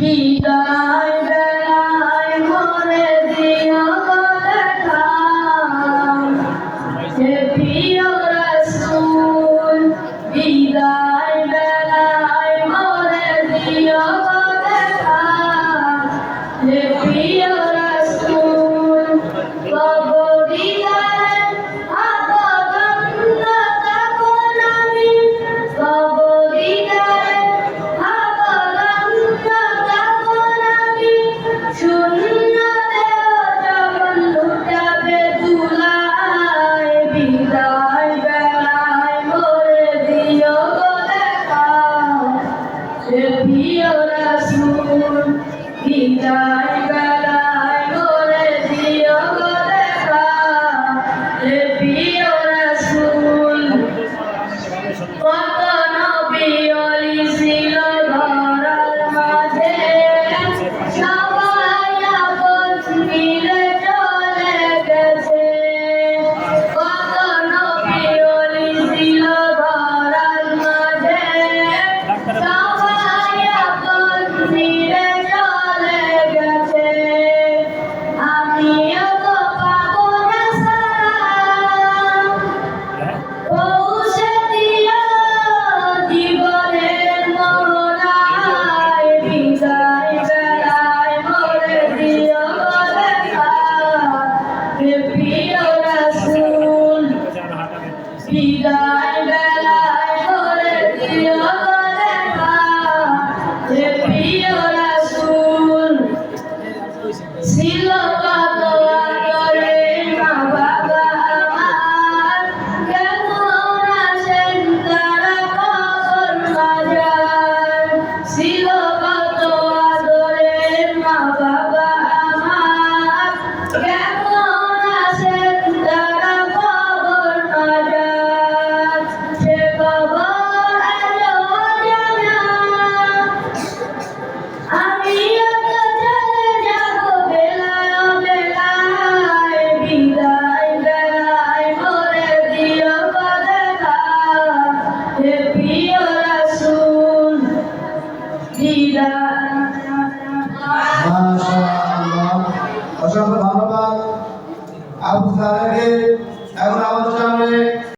বিদায় বেলায় মরে দিও হে প্রিয় রসুল বিদায় প্রিয় রাসূল বিদায় বেলা। বিদায় বেলায় করে দিও দেখা হে প্রিয় রাসূল ছিল কত করে মা বাবা আমার কেমন আছেন তারা কবর মাজার ছিল কত আদরে মা বাবা আমার تبديلا ما شاء الله অসংখ্য ধন্যবাদ। আবু সাহেবকে এখন আমাদের সামনে